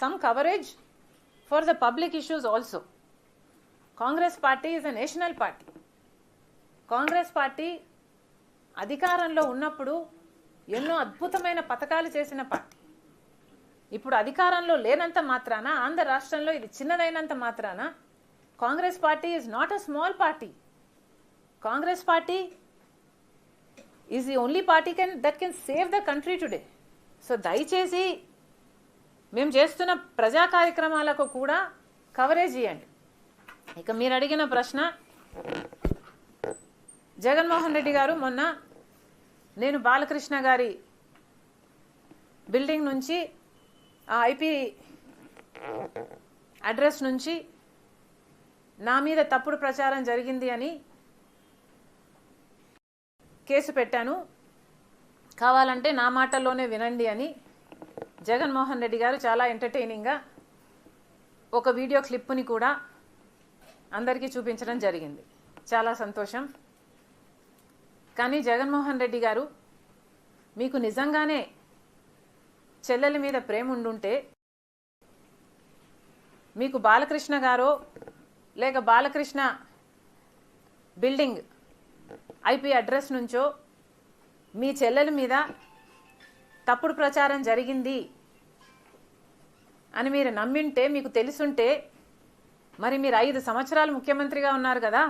some coverage for the public issues also. Congress party is a national party Congress party అధికారంలో ఉన్నప్పుడు ఎన్నో అద్భుతమైన పథకాలు చేసిన పార్టీ. ఇప్పుడు అధికారంలో లేనంత మాత్రాన ఆంధ్ర రాష్ట్రంలో ఇది చిన్నదైనంత మాత్రాన Congress party is not a small party Congress party is the only party can that can save the country today so దయచేసి మేము చేస్తున్న ప్రజా కార్యక్రమాలకు కూడా కవరేజ్ ఇవ్వండి ఇక మీరు అడిగిన ప్రశ్న జగన్మోహన్ రెడ్డి గారు మొన్న నేను బాలకృష్ణ గారి బిల్డింగ్ నుంచి ఆ ఐపీ అడ్రస్ నుంచి నా మీద తప్పుడు ప్రచారం జరిగింది అని కేసు పెట్టాను. కావాలంటే నా మాటల్లోనే వినండి అని జగన్మోహన్ రెడ్డి గారు చాలా ఎంటర్టైనింగ్గా ఒక వీడియో క్లిప్పుని కూడా అందరికీ చూపించడం జరిగింది. చాలా సంతోషం. కానీ జగన్మోహన్ రెడ్డి గారు మీకు నిజంగానే చెల్లెల మీద ప్రేమ ఉండుంటే మీకు బాలకృష్ణ గారో లేక బాలకృష్ణ బిల్డింగ్ ఐపీ అడ్రస్ నుంచో మీ చెల్లెల మీద తప్పుడు ప్రచారం జరిగింది అని మీరు నమ్మింటే మీకు తెలుసుంటే మరి మీరు ఐదు సంవత్సరాలు ముఖ్యమంత్రిగా ఉన్నారు కదా.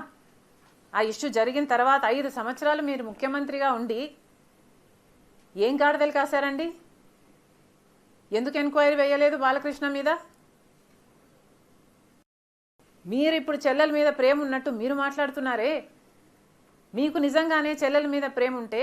ఆ ఇష్యూ జరిగిన తర్వాత ఐదు సంవత్సరాలు మీరు ముఖ్యమంత్రిగా ఉండి ఏం గాడిదలు కాశారండి? ఎందుకు ఎంక్వైరీ వేయలేదు బాలకృష్ణ మీద? మీరు ఇప్పుడు చెల్లెల మీద ప్రేమ ఉన్నట్టు మీరు మాట్లాడుతున్నారే? మీకు నిజంగానే చెల్లెల మీద ప్రేమ ఉంటే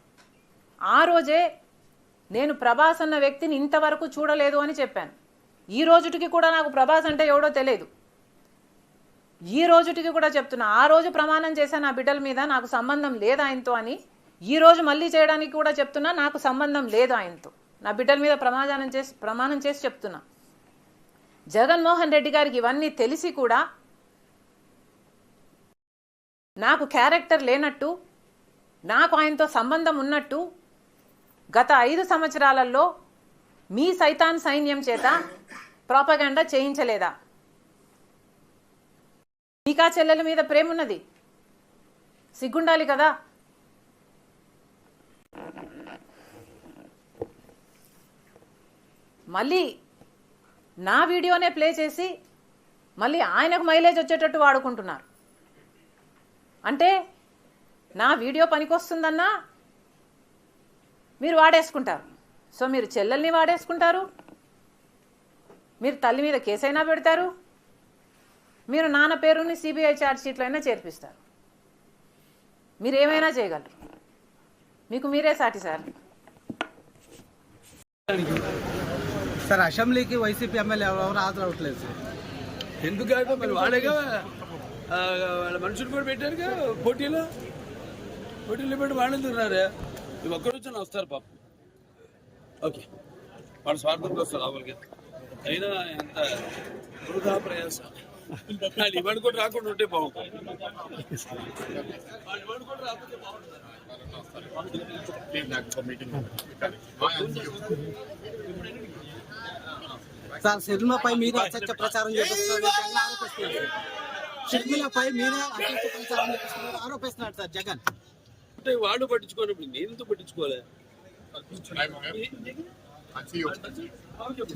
ఆ రోజే నేను ప్రభాస్ అన్న వ్యక్తిని ఇంతవరకు చూడలేదు అని చెప్పాను. ఈ రోజుటికి కూడా నాకు ప్రభాస్ అంటే ఎవడో తెలియదు. ఈ రోజుటికి కూడా చెప్తున్నా ఆ రోజు ప్రమాణం చేశాను నా బిడ్డల మీద నాకు సంబంధం లేదు ఆయనతో అని ఈ రోజు మళ్ళీ చేయడానికి కూడా చెప్తున్నా నాకు సంబంధం లేదు ఆయనతో. నా బిడ్డల మీద ప్రమాదానం చేసి ప్రమాణం చేసి చెప్తున్నా. జగన్మోహన్ రెడ్డి గారికి ఇవన్నీ తెలిసి కూడా నాకు క్యారెక్టర్ లేనట్టు నాకు ఆయనతో సంబంధం ఉన్నట్టు గత ఐదు సంవత్సరాలలో మీ సైతాన్ సైన్యం చేత ప్రాపగండా చేయించలేదా? మీకా చెల్లెల మీద ప్రేమ ఉన్నది సిగ్గుండాలి కదా? మళ్ళీ నా వీడియోనే ప్లే చేసి మళ్ళీ ఆయనకు మైలేజ్ వచ్చేటట్టు వాడుకుంటున్నారు. అంటే నా వీడియో పనికొస్తుందన్నా మీరు వాడేసుకుంటారు. సో మీరు చెల్లెల్ని వాడేసుకుంటారు. మీరు తల్లి మీద కేసైనా పెడతారు. మీరు నాన్న పేరుని సిబిఐ ఛార్జ్ షీట్లో అయినా చేర్పిస్తారు. మీరు ఏమైనా చేయగలరు. మీకు మీరే సాటి సార్. సార్ అసెంబ్లీకి వైసీపీ ఎమ్మెల్యే ఎవరు హాజరవట్లేదు సార్. ఎందుకంటే మరి? వాళ్ళేగా ఆ, వాళ్ళ మనుషులు కూడా పెట్టారుగా పోటీలో? పోటీలో పెట్టి వాళ్ళు ఎందుకున్నారే ఒక్కరు వచ్చి వస్తారు పాపం. ఓకే. వాళ్ళ స్వార్థంలో వస్తారు లోపలికి అయినా ఎంత వృధా ప్రయాసం. వాళ్ళు ఇవాడు కూడా రాకుండా ఉంటే బాగుంటుంది. సార్ షర్మిలపై మీరే అసత్య ప్రచారం చేస్తున్నారు ఆరోపిస్తున్నారు. షర్మిలపై మీరే అసత్య ప్రచారం చేస్తున్నారు సార్ జగన్. అంటే వాళ్ళు పట్టించుకోనప్పుడు నేను ఎందుకు పట్టించుకోలే.